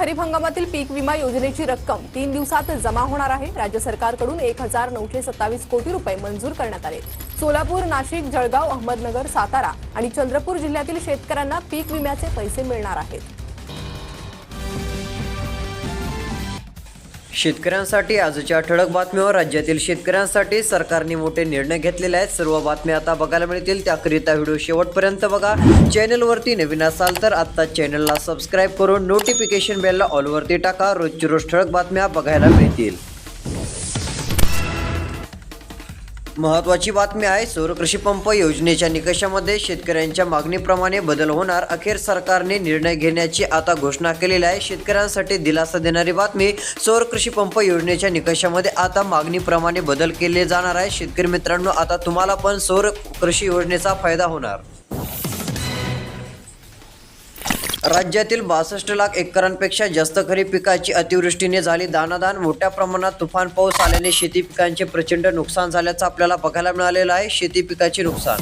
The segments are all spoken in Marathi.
खरीप हंगामातील पीक विमा योजनेची रक्कम तीन दिवसात जमा होणार आहे. राज्य सरकारकडून एक हजार नऊशे सत्तावीस कोटी रुपये मंजूर करण्यात आले. सोलापूर नाशिक जळगाव अहमदनगर सातारा आणि चंद्रपूर जिल्ह्यातील शेतकऱ्यांना पीक विम्याचे पैसे मिळणार आहेत. शेतकऱ्यांसाठी आजच्या ठळक बातम्यावर राज्यातील शेतकऱ्यांसाठी सरकारने मोठे निर्णय घेतलेले आहेत. सर्व बातम्या आता बघायला मिळतील. त्याकरिता व्हिडिओ शेवटपर्यंत बघा. चॅनलवरती नवीन असाल तर आत्ता चॅनलला सबस्क्राईब करून नोटिफिकेशन बेलला ऑलवरती टाका. रोजची रोज ठळक बातम्या बघायला मिळतील. महत्वाची बातमी आहे सौर पंप योजनेच्या निकषामध्ये शेतकऱ्यांच्या मागणीप्रमाणे बदल होणार. अखेर सरकारने निर्णय घेण्याची आता घोषणा केलेली आहे. शेतकऱ्यांसाठी दिलासा देणारी बातमी सौर कृषी पंप योजनेच्या निकषामध्ये आता मागणीप्रमाणे बदल केले जाणार आहे. शेतकरी मित्रांनो आता तुम्हाला पण सौर कृषी योजनेचा फायदा होणार. राज्यातील बासष्ट लाख एकरांपेक्षा जास्त खरीप पिकाची अतिवृष्टीने झाली. दानादान मोठ्या प्रमाणात तुफान पाऊस आल्याने शेती पिकांचे प्रचंड नुकसान झाल्याचं आपल्याला बघायला मिळालेलं आहे. शेती पिकाचे नुकसान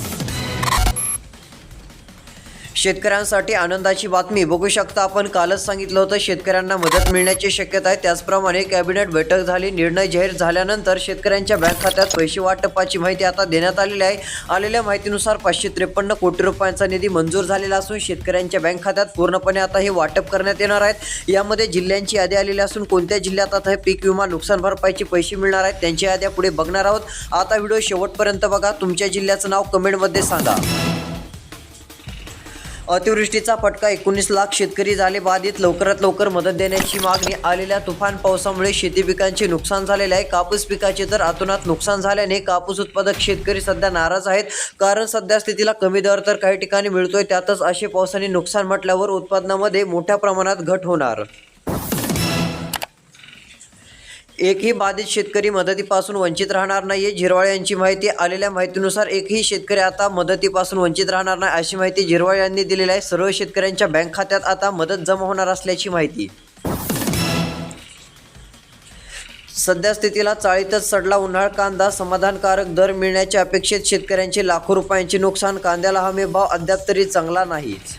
शेतकऱ्यांसाठी आनंदाची बातमी. बघू शकता आपण कालच सांगितलं होतं शेतकऱ्यांना मदत मिळण्याची शक्यता आहे. त्याचप्रमाणे कॅबिनेट बैठक झाली. निर्णय जाहीर झाल्यानंतर शेतकऱ्यांच्या बँक खात्यात पैसे वाटपाची माहिती आता देण्यात आलेली आहे. आलेल्या माहितीनुसार पाचशे त्रेपन्न कोटी रुपयांचा निधी मंजूर झालेला असून शेतकऱ्यांच्या बँक खात्यात पूर्णपणे आता हे वाटप करण्यात येणार आहेत. यामध्ये जिल्ह्यांची यादी आलेली असून कोणत्या जिल्ह्यात आता हे पीक विमा नुकसान भरपाईचे पैसे मिळणार आहेत त्यांच्या याद्या पुढे बघणार आहोत. आता व्हिडिओ शेवटपर्यंत बघा. तुमच्या जिल्ह्याचं नाव कमेंटमध्ये सांगा. अतिवृष्टीचा फटका एकोणीस लाख शेतकरी झाले. बाधित लवकरात लवकर मदत देण्याची मागणी. आलेल्या तुफान पावसामुळे शेती पिकांचे नुकसान झालेले आहे. कापूस पिकाचे तर अतोनात नुकसान झाल्याने कापूस उत्पादक शेतकरी सध्या नाराज आहेत. कारण सध्या स्थितीला कमी दर तर काही ठिकाणी मिळतोय. त्यातच असे पावसाने नुकसान म्हटल्यावर उत्पादनामध्ये मोठ्या प्रमाणात घट होणार. एकही बाधित शेतकरी मदतीपासून वंचित राहणार नाहीये. झिरवाळ यांची माहिती आलेल्या माहितीनुसार एकही शेतकरी आता मदतीपासून वंचित राहणार नाही अशी माहिती झिरवाळ यांनी दिलेली आहे. सर्व शेतकऱ्यांच्या बँक खात्यात आता मदत जमा होणार असल्याची माहिती. सध्या स्थितीला चाळीतच सडला उन्हाळ कांदा. समाधानकारक दर मिळण्याच्या अपेक्षेत शेतकऱ्यांचे लाखो रुपयांचे नुकसान. कांद्याला हमी भाव अद्याप तरी चांगला नाहीच.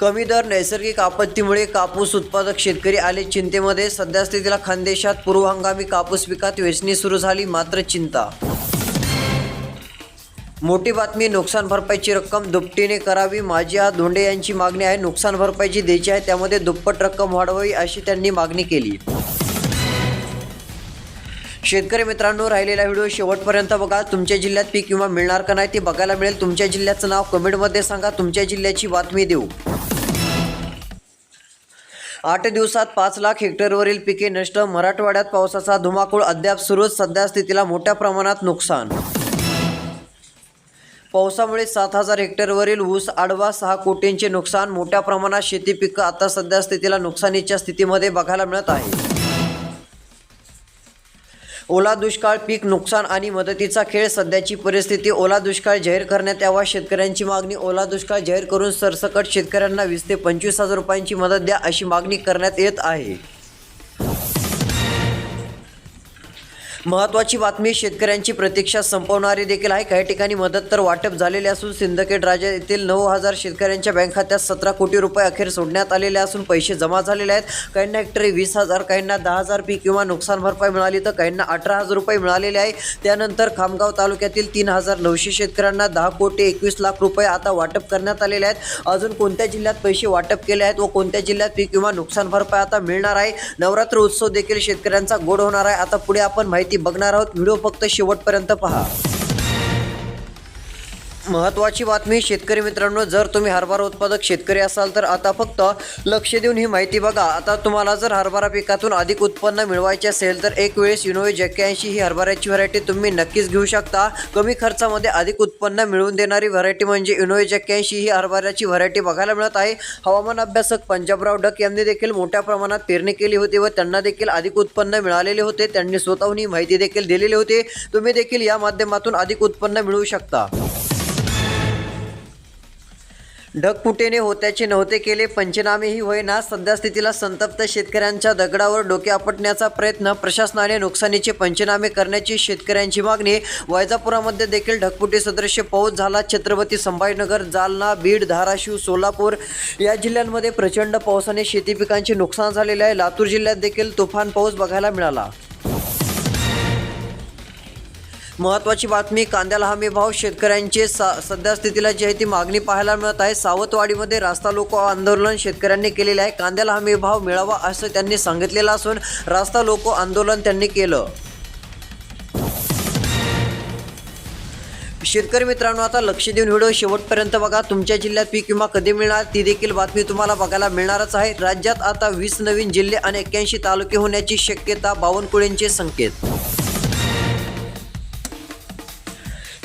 कमी दर नैसर्गिक आपत्तीमुळे कापूस उत्पादक शेतकरी आले चिंतेमध्ये. सध्या स्थितीला खानदेशात पूर्व हंगामी कापूस पिकात वेचणी सुरू झाली मात्र चिंता. मोठी बातमी नुकसान भरपाईची रक्कम दुपटीने करावी माझी आ धोंडे यांची मागणी आहे नुकसान भरपाईची द्यायची आहे त्यामध्ये दुप्पट रक्कम वाढवावी अशी त्यांनी मागणी केली. शेतकरी मित्रांनो राहिलेला व्हिडिओ शेवटपर्यंत बघा. तुमच्या जिल्ह्यात पीक विमा मिळणार का नाही ते बघायला मिळेल. तुमच्या जिल्ह्याचं नाव कमेंटमध्ये सांगा. तुमच्या जिल्ह्याची बातमी देऊ. आठ दिवसात पाच लाख हेक्टरवरील पिके नष्ट. मराठवाड्यात पावसाचा धुमाकूळ अद्याप सुरूच. सध्या स्थितीला मोठ्या प्रमाणात नुकसान. पावसामुळे सात हजार हेक्टरवरील ऊस आडवा सहा कोटींचे नुकसान. मोठ्या प्रमाणात शेती पिकं आता सध्या स्थितीला नुकसानीच्या स्थितीमध्ये बघायला मिळत आहे. ओला दुष्काळ पीक नुकसान आणि मदतीचा खेळ. सध्याची परिस्थिती ओला दुष्काळ जाहीर करण्यात यावा. शेतकऱ्यांची मागणी ओला दुष्काळ जाहीर करून सरसकट शेतकऱ्यांना वीस ते पंचवीस हजार रुपयांची मदत द्या अशी मागणी करण्यात येत आहे. महत्वाची बातमी शेतकऱ्यांची प्रतीक्षा संपवणारी देखील आहे. काही ठिकाणी मदत तर वाटप झालेली असून सिंदखेड राजा येथील नऊ हजार शेतकऱ्यांच्या बँक खात्यात सतरा कोटी रुपये अखेर सोडण्यात आलेले असून पैसे जमा झालेले आहेत. काहींना हेक्टरी वीस हजार काहींना दहा हजार पीक किंवा नुकसान भरपाई मिळाली तर काहींना अठरा हजार रुपये मिळालेले आहे. त्यानंतर खामगाव तालुक्यातील तीन हजार नऊशे शेतकऱ्यांना दहा कोटी एकवीस लाख रुपये आता वाटप करण्यात आलेले आहेत. अजून कोणत्या जिल्ह्यात पैसे वाटप केले आहेत व कोणत्या जिल्ह्यात पीक किंवा नुकसान भरपाई आता मिळणार आहे? नवरात्र उत्सव देखील शेतकऱ्यांचा गोड होणार आहे. आता पुढे आपण माहिती बघणार आहोत. व्हिडिओ फक्त शेवटपर्यंत पहा. महत्वाची बातमी शेतकरी मित्रांनो जर तुम्ही हरभरा उत्पादक शेतकरी असाल तर आता फक्त लक्ष देऊन ही माहिती बघा. आता तुम्हाला जर हरभरा पिकातून अधिक उत्पन्न मिळवायचे असेल तर एक वेळेस युनोवेज एक्क्याऐंशी ही हरभऱ्याची व्हरायटी तुम्ही नक्कीच घेऊ शकता. कमी खर्चामध्ये अधिक उत्पन्न मिळवून देणारी व्हरायटी म्हणजे युनोवेज एक्क्याऐंशी ही हरभऱ्याची व्हरायटी बघायला मिळत आहे. हवामान अभ्यासक पंजाबराव डक यांनी देखील मोठ्या प्रमाणात पेरणी केली होती व त्यांना देखील अधिक उत्पन्न मिळालेले होते. त्यांनी स्वतःहून ही माहिती देखील दिलेली होती. तुम्ही देखील या माध्यमातून अधिक उत्पन्न मिळवू शकता. ढगफुटीने होत्याचे नव्हते केले पंचनामेही होईना सध्या स्थितीला संतप्त शेतकऱ्यांच्या दगडावर डोके आपटण्याचा प्रयत्न प्रशासनाने नुकसानीचे पंचनामे करण्याची शेतकऱ्यांची मागणी वैजापुरामध्ये देखील ढगपुटे सदृश्य पाऊस झाला छत्रपती संभाजीनगर जालना बीड धाराशिव सोलापूर या जिल्ह्यांमध्ये प्रचंड पावसाने शेती पिकांचे नुकसान झालेले आहे. लातूर जिल्ह्यात देखील तुफान पाऊस बघायला मिळाला. महत्वाची बातमी कांद्याला हमी भाव शेतकऱ्यांचे सा सध्या स्थितीला जी आहे ती मागणी पाहायला मिळत आहे. सावतवाडीमध्ये रास्ता लोको आंदोलन शेतकऱ्यांनी केलेले आहे. कांद्याला हमी भाव मिळावा असं त्यांनी सांगितलेलं असून रास्ता लोको आंदोलन त्यांनी केलं. शेतकरी मित्रांनो आता लक्ष देऊन व्हिडिओ शेवटपर्यंत बघा. तुमच्या जिल्ह्यात पीक विमा कधी मिळणार? ती देखील बातमी तुम्हाला बघायला मिळणारच आहे. राज्यात आता वीस नवीन जिल्हे आणि एक्क्याऐंशी तालुके होण्याची शक्यता बावनकुळेंचे संकेत.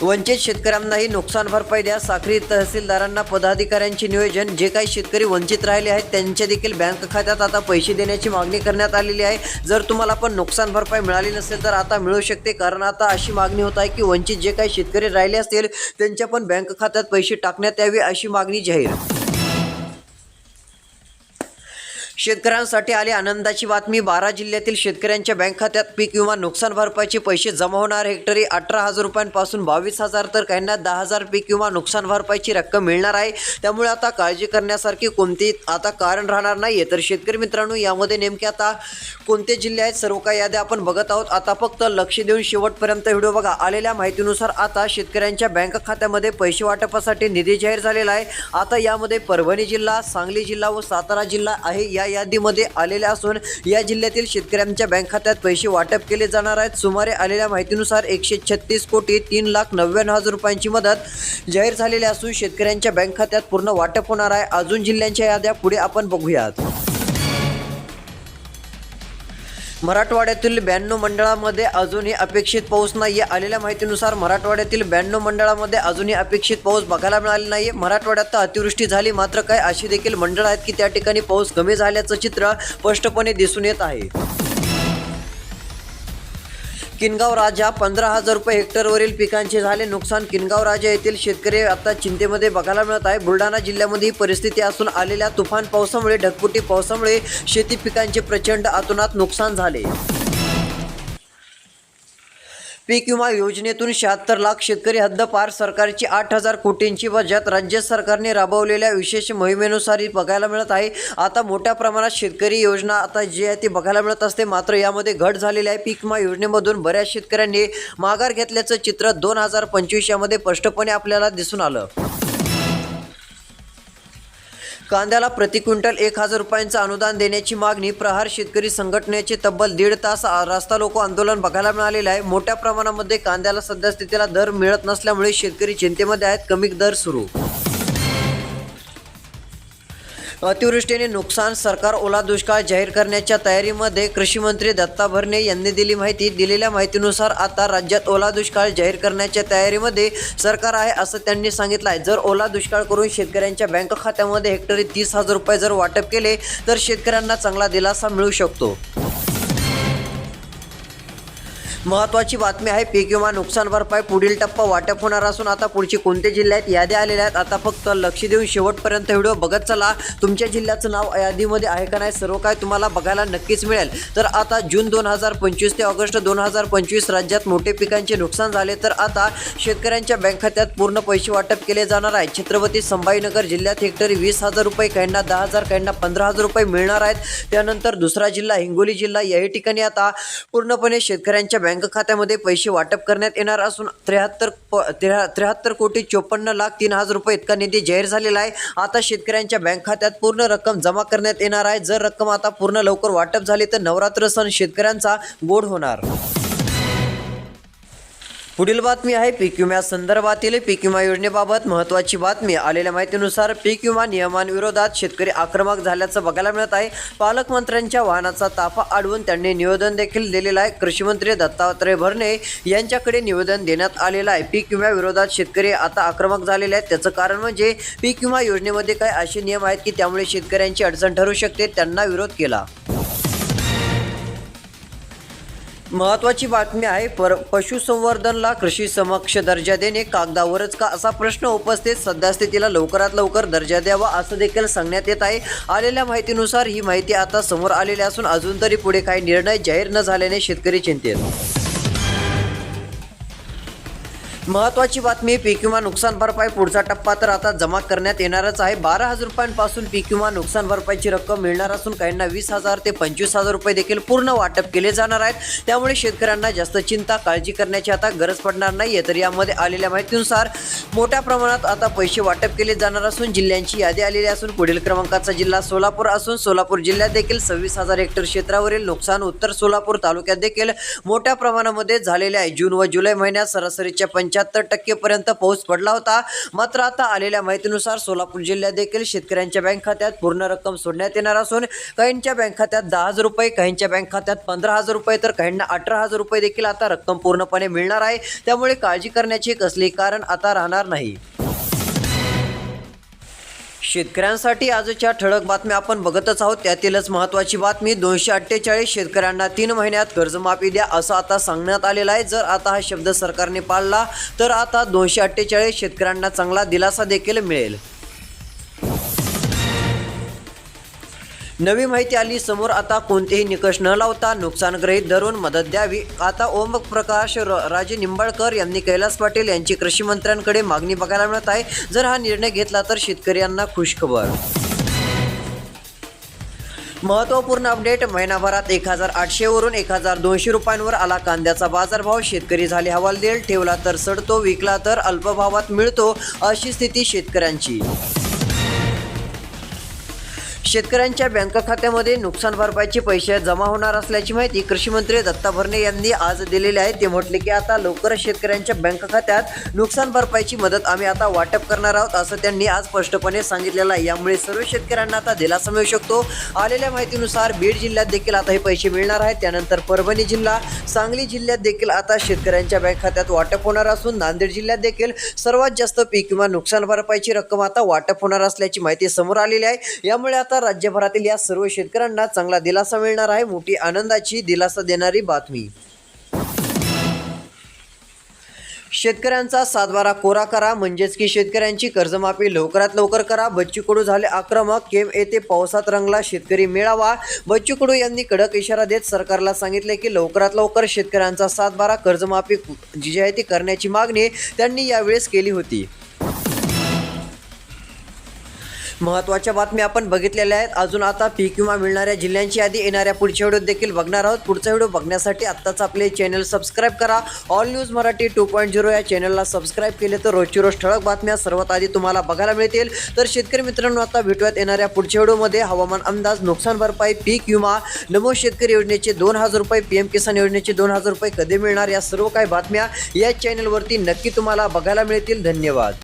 वंचित शेतकऱ्यांनाही नुकसान भरपाई द्या. साखरी तहसीलदारांना पदाधिकाऱ्यांचे नियोजन. जे काही शेतकरी वंचित राहिले आहेत त्यांच्या देखील बँक खात्यात आता पैसे देण्याची मागणी करण्यात आलेली आहे. जर तुम्हाला पण नुकसान भरपाई मिळाली नसेल तर आता मिळू शकते. कारण आता अशी मागणी होत आहे की वंचित जे काही शेतकरी राहिले असतील त्यांच्या पण बँक खात्यात पैसे टाकण्यात यावे अशी मागणी जाहीर शेतकऱ्यांसाठी आली आनंदाची बातमी. बारा जिल्ह्यातील शेतकऱ्यांच्या बँक खात्यात पीक विमा नुकसान भरपाईचे पैसे जमा होणार. हेक्टरी अठरा हजार रुपयांपासून बावीस हजार तर काहींना दहा हजार पीक विमा नुकसान भरपाईची रक्कम मिळणार आहे. त्यामुळे आता काळजी करण्यासारखी कोणती आता कारण राहणार नाही आहे तर शेतकरी मित्रांनो यामध्ये नेमके आता कोणते जिल्हे आहेत सर्व काही याद्या आपण बघत आहोत. आता फक्त लक्ष देऊन शेवटपर्यंत व्हिडिओ बघा. आलेल्या माहितीनुसार आता शेतकऱ्यांच्या बँक खात्यामध्ये पैसे वाटपासाठी निधी जाहीर झालेला आहे. आता यामध्ये परभणी जिल्हा सांगली जिल्हा व सातारा जिल्हा आहे. या यादीमध्ये आलेल्या असून या जिल्ह्यातील शेतकऱ्यांच्या बँक खात्यात पैसे वाटप केले जाणार आहेत. सुमारे आलेल्या माहितीनुसार एकशे छत्तीस कोटी तीन लाख नव्याण्णव हजार रुपयांची मदत जाहीर झालेली असून शेतकऱ्यांच्या बँक खात्यात पूर्ण वाटप होणार आहे. अजून जिल्ह्यांच्या याद्या पुढे आपण बघूयात. मराठवाड्यातील ब्याण्णव मंडळामध्ये अजूनही अपेक्षित पाऊस नाही आहे आलेल्या माहितीनुसार मराठवाड्यातील ब्याण्णव मंडळामध्ये अजूनही अपेक्षित पाऊस बघायला मिळाले नाही आहे मराठवाड्यात तर अतिवृष्टी झाली. मात्र काय अशी देखील मंडळ आहेत की त्या ठिकाणी पाऊस कमी झाल्याचं चित्र स्पष्टपणे दिसून येत आहे. किनगाव राजा पंधरा हजार रुपये हेक्टरवरील पिकांचे झाले नुकसान. किनगाव राजा येथील शेतकरी आता चिंतेमध्ये बघायला मिळत आहे. बुलढाणा जिल्ह्यामध्ये ही परिस्थिती असून आलेल्या तुफान पावसामुळे ढगपुटी पावसामुळे शेती पिकांचे प्रचंड अतोनात नुकसान झाले. पीक विमा योजनेतून शहात्तर लाख शेतकरी हद्दपार सरकारची आठ हजार कोटींची बचत राज्य सरकारने राबवलेल्या विशेष मोहिमेनुसार बघायला मिळत आहे. आता मोठ्या प्रमाणात शेतकरी योजना आता जी आहे ती बघायला मिळत असते. मात्र यामध्ये घट झालेली आहे. पीक विमा योजनेमधून बऱ्याच शेतकऱ्यांनी माघार घेतल्याचं चित्र दोन हजार पंचवीस यामध्ये स्पष्टपणे आपल्याला दिसून आलं. कांद्याला प्रति क्विंटल एक हजार रुपयांचं अनुदान देण्याची मागणी प्रहार शेतकरी संघटनेचे तब्बल दीड तास रास्ता लोक आंदोलन बघायला मिळालेलं आहे. मोठ्या प्रमाणामध्ये कांद्याला सध्या स्थितीला दर मिळत नसल्यामुळे शेतकरी चिंतेमध्ये आहेत. कमी दर सुरू. अतिवृष्टीने नुकसान सरकार ओला दुष्काळ जाहीर करण्याच्या तयारीमध्ये कृषी मंत्री दत्ता भरणे यांनी दिली माहिती. दिलेल्या माहितीनुसार आता राज्यात ओला दुष्काळ जाहीर करण्याच्या तयारीमध्ये सरकार आहे असं त्यांनी सांगितलं आहे जर ओला दुष्काळ करून शेतकऱ्यांच्या बँक खात्यामध्ये हेक्टरी तीस हजार रुपये जर वाटप केले तर शेतकऱ्यांना चांगला दिलासा मिळू शकतो. महत्वाची बातमी आहे पीक विमा नुकसान भरपाई पुढील टप्पा वाटप होणार असून आता पुढचे कोणते जिल्हे आहेत याद्या आलेल्या आहेत. आता फक्त लक्ष देऊन शेवटपर्यंत व्हिडिओ बघत चला. तुमच्या जिल्ह्याचं नाव यादीमध्ये आहे का नाही सर्व काय तुम्हाला बघायला नक्कीच मिळेल. तर आता जून दोन हजार पंचवीस ते ऑगस्ट दोन हजार पंचवीस राज्यात मोठे पिकांचे नुकसान झाले. तर आता शेतकऱ्यांच्या बँक खात्यात पूर्ण पैसे वाटप केले जाणार आहे छत्रपती संभाजीनगर जिल्ह्यात हेक्टरी वीस हजार रुपये काहींना दहा हजार काहींना पंधरा हजार रुपये मिळणार आहेत. त्यानंतर दुसरा जिल्हा हिंगोली जिल्हा. याही ठिकाणी आता पूर्णपणे शेतकऱ्यांच्या बँक बँक खात्यामध्ये पैसे वाटप करण्यात येणार असून त्र्याहत्तर त्र्याहत्तर कोटी चोपन्न लाख तीन हजार रुपये इतका निधी जाहीर झालेला आहे. आता शेतकऱ्यांच्या बँक खात्यात पूर्ण रक्कम जमा करण्यात येणार आहे. जर रक्कम आता पूर्ण लवकर वाटप झाली तर नवरात्र सण शेतकऱ्यांचा गोड होणार. पुढील बातमी आहे पीक विम्या संदर्भातील पीक विमा योजनेबाबत महत्त्वाची बातमी. आलेल्या माहितीनुसार पीक विमा नियमांविरोधात शेतकरी आक्रमक झाल्याचं बघायला मिळत आहे. पालकमंत्र्यांच्या वाहनाचा ताफा अडवून त्यांनी निवेदन देखील दिलेलं आहे. कृषीमंत्री दत्तात्रय भरणे यांच्याकडे निवेदन देण्यात आलेलं आहे. पीक विम्याविरोधात शेतकरी आता आक्रमक झालेले आहेत. त्याचं कारण म्हणजे पीक विमा योजनेमध्ये काय असे नियम आहेत की त्यामुळे शेतकऱ्यांची अडचण ठरू शकते त्यांना विरोध केला. महत्वाची बातमी आहे पर पशुसंवर्धनला कृषी समक्ष दर्जा देणे कागदावरच का? असा प्रश्न उपस्थित सद्यस्थितीला लवकरात लवकर दर्जा द्यावा असं देखील सांगण्यात येत आहे. आलेल्या माहितीनुसार ही माहिती आता समोर आलेली असून अजून तरी पुढे काही निर्णय जाहीर न झाल्याने शेतकरी चिंतेत. महत्वाची बातमी पीक विमा नुकसान भरपाई पुढचा टप्पा तर आता जमा करण्यात येणारच आहे. बारा हजार रुपयांपासून पीक विमा नुकसान भरपाईची रक्कम मिळणार असून काहींना वीस हजार ते पंचवीस हजार रुपये देखील पूर्ण वाटप केले जाणार आहेत. त्यामुळे शेतकऱ्यांना जास्त चिंता काळजी करण्याची आता गरज पडणार नाहीये. तर यामध्ये आलेल्या माहितीनुसार मोठ्या प्रमाणात आता पैसे वाटप केले जाणार असून जिल्ह्यांची यादी आलेली असून पुढील क्रमांकाचा जिल्हा सोलापूर असून सोलापूर जिल्ह्यात देखील सव्वीस हजार हेक्टर क्षेत्रावरील नुकसान उत्तर सोलापूर तालुक्यात देखील मोठ्या प्रमाणामध्ये झालेले आहे. जून व जुलै महिन्यात सरासरीच्या पंच्याहत्तर टक्केपर्यंत पाऊस पडला होता. मात्र आता आलेल्या माहितीनुसार सोलापूर जिल्ह्यात देखील शेतकऱ्यांच्या बँक खात्यात पूर्ण रक्कम सोडण्यात येणार असून काहींच्या बँक खात्यात दहा हजार रुपये काहींच्या बँक खात्यात पंधरा हजार रुपये तर काहींना अठरा हजार रुपये देखील आता रक्कम पूर्णपणे मिळणार आहे. त्यामुळे काळजी करण्याची कसली कारण आता राहणार नाही. शेतकऱ्यांसाठी आजच्या ठळक बातम्या आपण बघतच आहोत. त्यातीलच महत्त्वाची बातमी दोनशे अठ्ठेचाळीस शेतकऱ्यांना तीन महिन्यात कर्जमाफी द्या असं आता सांगण्यात आलेलं आहे. जर आता हा शब्द सरकारने पाळला तर आता दोनशे अठ्ठेचाळीस शेतकऱ्यांना चांगला दिलासा देखील मिळेल. नवी माहिती आली समोर आता कोणतेही निकष न लावता नुकसानगृहीत धरून मदत द्यावी. आता ओम प्रकाश राजे निंबाळकर यांनी कैलास पाटील यांची कृषी मंत्र्यांकडे मागणी बघायला मिळत आहे. जर हा निर्णय घेतला तर शेतकऱ्यांना खुशखबर. महत्त्वपूर्ण अपडेट महिनाभरात एक हजार आठशेवरून एक हजार दोनशे रुपयांवर आला कांद्याचा बाजारभाव. शेतकरी झाले हवालदेल ठेवला तर सडतो विकला तर अल्पभावात मिळतो अशी स्थिती शेतकऱ्यांची. शेतकऱ्यांच्या बँक खात्यामध्ये नुकसान भरपाईचे पैसे जमा होणार असल्याची माहिती कृषी मंत्री दत्ता भरणे यांनी आज दिलेली आहे. ते म्हटले की आता लवकरच शेतकऱ्यांच्या बँक खात्यात नुकसान भरपाईची मदत आम्ही आता वाटप करणार आहोत असं त्यांनी आज स्पष्टपणे सांगितलेलं आहे. यामुळे सर्व शेतकऱ्यांना आता दिलासा मिळू शकतो. आलेल्या माहितीनुसार बीड जिल्ह्यात देखील आता हे पैसे मिळणार आहेत. त्यानंतर परभणी जिल्हा सांगली जिल्ह्यात देखील आता शेतकऱ्यांच्या बँक खात्यात वाटप होणार असून नांदेड जिल्ह्यात देखील सर्वात जास्त पीक किंवा नुकसान भरपाईची रक्कम आता वाटप होणार असल्याची माहिती समोर आलेली आहे. यामुळे आता राज्यभरातील या सर्व शेतकऱ्यांना चांगला दिलासा मिळणार आहे. मोठी आनंदाची दिलासा देणारी बातमी. शेतकऱ्यांचा सातबारा कोरा करा. म्हणजेच की शेतकऱ्यांची कर्जमाफी लवकरात लवकर करा. बच्चू कडू झाले आक्रमक. केम येथे पावसात रंगला शेतकरी मेळावा. बच्चू कडू यांनी कडक इशारा देत सरकारला सांगितले की लवकरात लवकर शेतकऱ्यांचा सातबारा कर्जमाफी जी आहे ती करण्याची मागणी त्यांनी यावेळेस केली होती. महत्त्वाच्या बातम्या आपण बघितलेल्या आहेत. अजून आता पीक विमा मिळणाऱ्या जिल्ह्यांची यादी येणाऱ्या पुढच्या व्हिडिओ देखील बघणार आहोत. पुढचा व्हिडिओ बघण्यासाठी आत्ताच आपले चॅनल सबस्क्राईब करा. All news Marathi two point zero या चॅनलला सबस्क्राईब केले तर रोजची रोज ठळक बातम्या सर्वात आधी तुम्हाला बघायला मिळतील. तर शेतकरी मित्रांनो आता भेटूयात येणाऱ्या पुढच्या व्हिडिओमध्ये. हवामान अंदाज नुकसान भरपाई पीक विमा नमो शेतकरी योजनेचे दोन हजार रुपये पी एम किसान योजनेचे दोन हजार रुपये कधी मिळणार या सर्व काही बातम्या या चॅनलवरती नक्की तुम्हाला बघायला मिळतील. धन्यवाद.